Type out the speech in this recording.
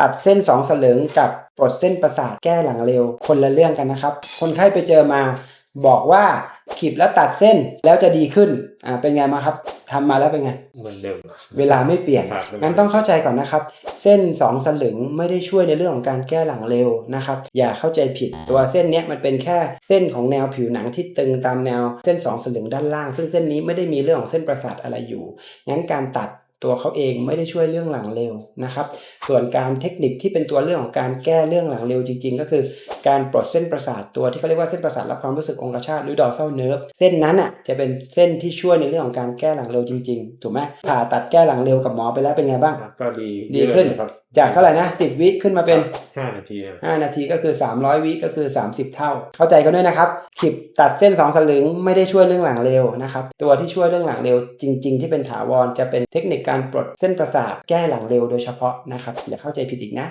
ตัดเส้นสองสลึงกับปลดเส้นประสาทแก้หลังเร็ว คนละเรื่องกันนะครับ คนไข้ไปเจอมาบอกว่าขีดแล้วตัดเส้นแล้วจะดีขึ้นอ่าเป็นไงมาครับทำมาแล้วเป็นไงเหมือนเดิมเวลาไม่เปลี่ยนครับงั้นต้องเข้าใจก่อนนะครับ เส้น2สลึงไม่ได้ช่วยในเรื่องของการแก้หลังเร็วนะครับ อย่าเข้าใจผิดตัวเส้นเนี้ยมันเป็นแค่เส้นของแนวผิวหนังที่ตึงตามแนวเส้น2สลึงด้านล่าง ซึ่งเส้นนี้ไม่ได้มีเรื่องของเส้นประสาทอะไรอยู่งั้นการตัด ตัวเขาเองไม่ได้ช่วยเรื่องหลังเร็วนะครับ ส่วนการเทคนิคที่เป็นตัวเรื่องของการแก้เรื่องหลังเร็วจริง ๆ ก็คือ การปลดเส้นประสาทตัวที่เขาเรียกว่าเส้นประสาทรับความรู้สึกองคชาตหรือ dorsal nerve เส้นนั้นอะจะเป็นเส้นที่ช่วยในเรื่องของการแก้หลังเร็วจริงๆถูกไหมผ่าตัดแก้หลังเร็วกับหมอไปแล้วเป็นไงบ้างครับก็ดีดีขึ้นเยอะเลยครับจากเท่าไหร่นะ10วิขึ้นมาเป็นห้านาทีครับ5นาทีก็คือ300วิก็คือ30เท่า เข้าใจกันด้วยนะครับขีดตัดเส้น2สลึงไม่ได้ช่วยเรื่องหลังเร็วนะครับตัวที่ช่วยเรื่องหลังเร็วจริง ๆ ที่เป็นถาวรจะเป็นเทคนิคการปลดเส้นประสาทแก้หลังเร็วโดยเฉพาะนะครับอย่าเข้าใจผิดอีกนะ